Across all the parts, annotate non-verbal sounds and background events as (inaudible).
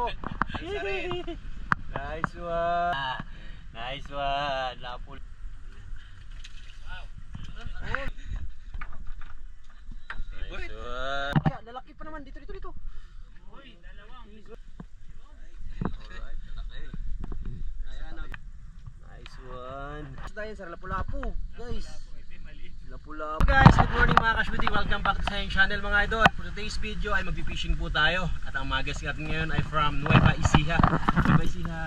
Nice one. Nice one. Lapul. Nice one. Lalaki pa naman. Dito, dito, dito. Alright, lalaki. Ayan. Nice one. Dahil sa Lapu-Lapu, guys. Lapu-lapu. Guys, good morning mga kashwiti. Welcome back to sa aking channel mga idol. For today's video ay magpipishing po tayo. At ang mga guests natin ngayon ay from Nueva Ecija. Nueva Ecija.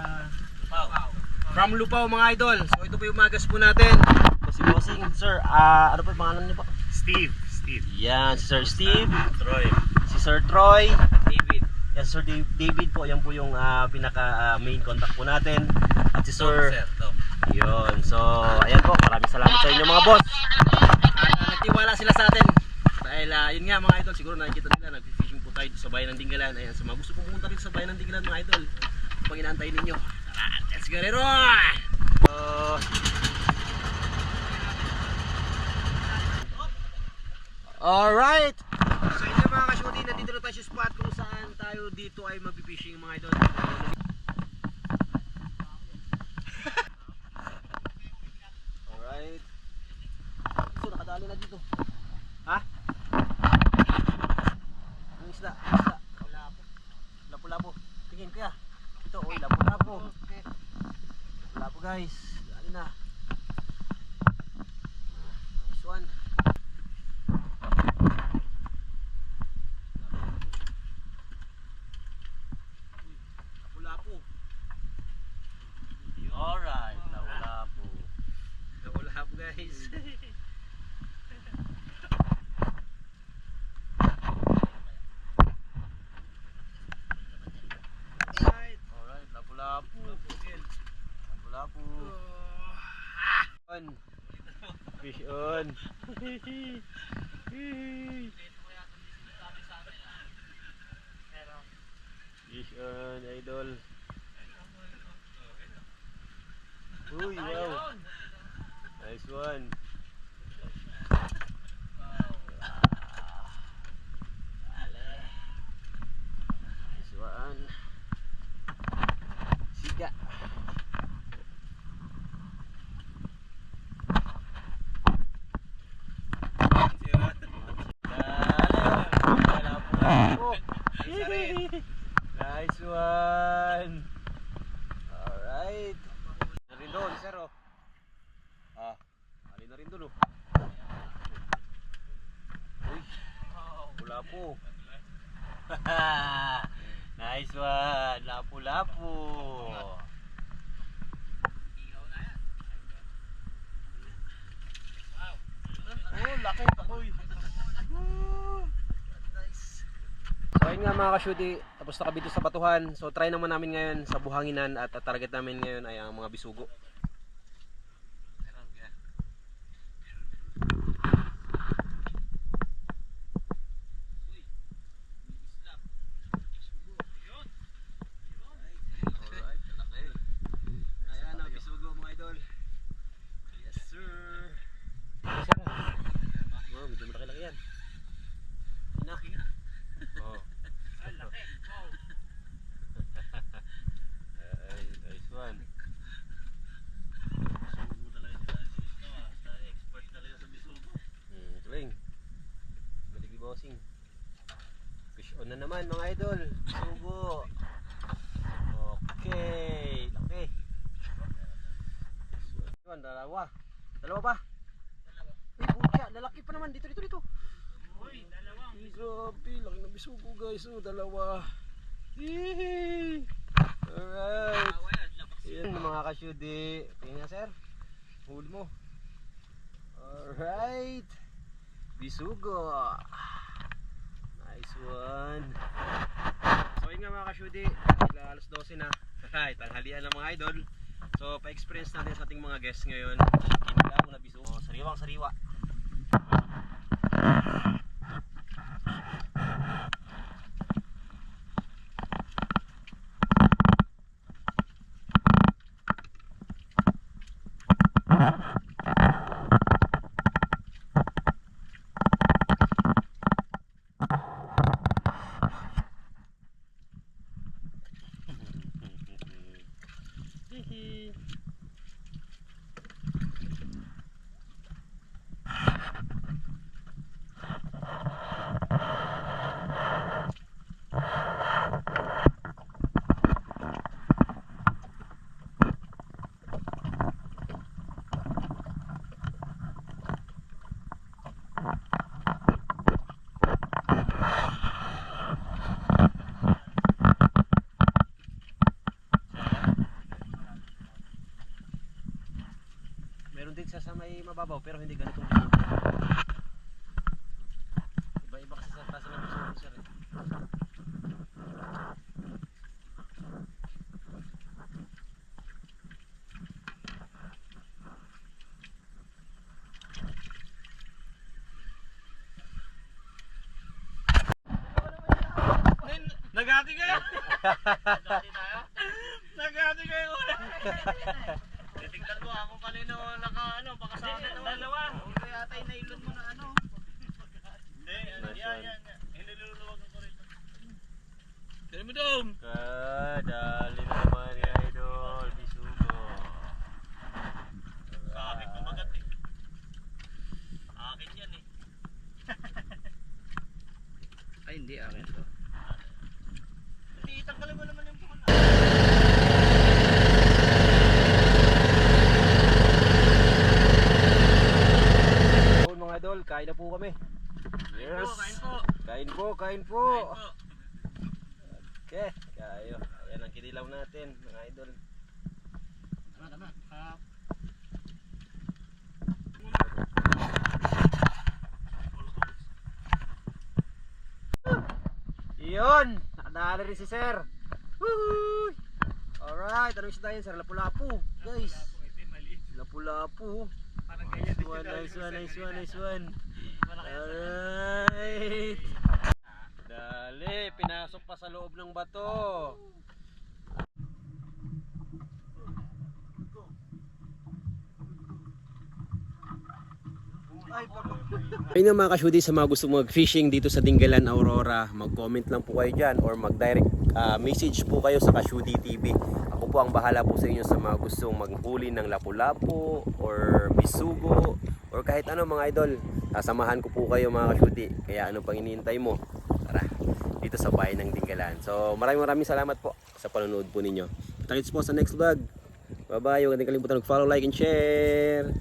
From Lupao mga idol. So ito po yung mga guests po natin. So, si Bossing, sir, ah, ano po yung pangalan niyo po? Steve, Steve. Yan, si Sir Steve, Troy. si Sir Troy, David. Yan, Sir David po, yan po yung ah, pinaka ah, main contact po natin. At si Sir, Tom. yun. So, ayan po, maraming salamat sa inyo mga boss. Nagtiwala sila sa atin. Dahil ah, yun nga mga idol, siguro nakikita nila, nag-fishing po tayo sa bayan ng Dingalan. Ayan, sa mga gusto pumunta dito sa bayan ng Dingalan mga idol, pag inaantay ninyo. Tara, let's go rin So, Alright! So yun mga kashuti, nandito na tayo sa spot kung saan tayo dito ay magpipishing mga idol. Alright. So nakadali na dito. Ha? Ang isda, ang isda. Lapu-lapu. Tingin kaya. Ito, oy, lapu-lapu. Lapu guys. Dali na. Nice one. Lapu-lapu. Alright, lapu-lapu. Lapu-lapu guys. Alright, alright, lapu-lapu. Lapu-lapu. On. On. Fish on, idol. Uy, wow. Nice one. Nice one. Siga. Oh. Nice one. Alright. Na rin doon, sir oh. Ah, ali na rin doon oh. Uy, wala po. (laughs) nice one. Lapu-lapu. Oh, laki. Uy. Nice. So ayun nga mga ka-shooty, tapos na kami sa batuhan. So try naman namin ngayon sa buhanginan at ang target namin ngayon ay ang mga bisugo. Ayan ang bisugo mga idol. Yes sir. Wow, medyo malaki-laki yan. Inaki nga. Oh. Ay, nice one. Hmm, tuling. Balik ni bossing. Fish on na naman mga idol. Sugo. Okay. Laki. Yun, dalawa. Dalawa pa? Uy, butya, lalaki pa naman. Dito, dito, dito. Ay, grabe. Laki na bisugo guys. Oh, dalawa. Yee! Alright. Yan mga kasyudi. Tingnan sir. Huli mo. Alright. Bisugo. Nice one. So yun nga mga kasyudi. Alas 12 na. (laughs) Ay, tanghalian ng mga idol. So pa-experience natin sa ating mga guests ngayon. Kinilaw na bisugo. Sariwang sariwa. Mababaw pero hindi ganitong bisugo. Iba-iba kasi sa tasa ng bisugo sir eh. Nagati kayo! (laughs) Nagati kayo ulit! (laughs) Mo ako kanino naka ano, baka sa akin naman. Dalawa! Kaya atay nailon mo na ano. Hindi, ano, yan, yan, yan. Hiniluluwag ko rito. Tira mo dong! Kadali na naman ni Idol, bisugo. Sa akin kumagat eh. Akin yan eh. Ay, hindi akin to. Hindi, tanggalin mo naman yung pukan. Yun mga idol, kain na po kami. Yes. Kain po, Kain po, kain po. kain po. Okay, kayo. Ayan ang kinilaw natin, mga idol. Tama, tama. Ah, Yun! Nakadala rin si Sir. Woohoo! Alright, ano isda yun, Sir? Lapu-lapu. Guys, lapu-lapu. Nice one, nice one, nice one, nice one. Alright. Dali, pinasok pa sa loob ng bato. Ayun nga mga kasyudi sa mga gusto mag-fishing dito sa Dingalan, Aurora, mag-comment lang po kayo dyan or mag-direct ah, message po kayo sa Kasyudi TV. Po ang bahala po sa inyo sa mga gustong maghuli ng lapu-lapu or bisugo or kahit ano mga idol. Sasamahan ko po kayo mga kasyudi. Kaya ano pang iniintay mo? Tara, dito sa bayan ng Dingalan. So maraming maraming salamat po sa panonood po ninyo. Kita po sa next vlog. Bye bye. Huwag natin kalimutan mag-follow, like, and share.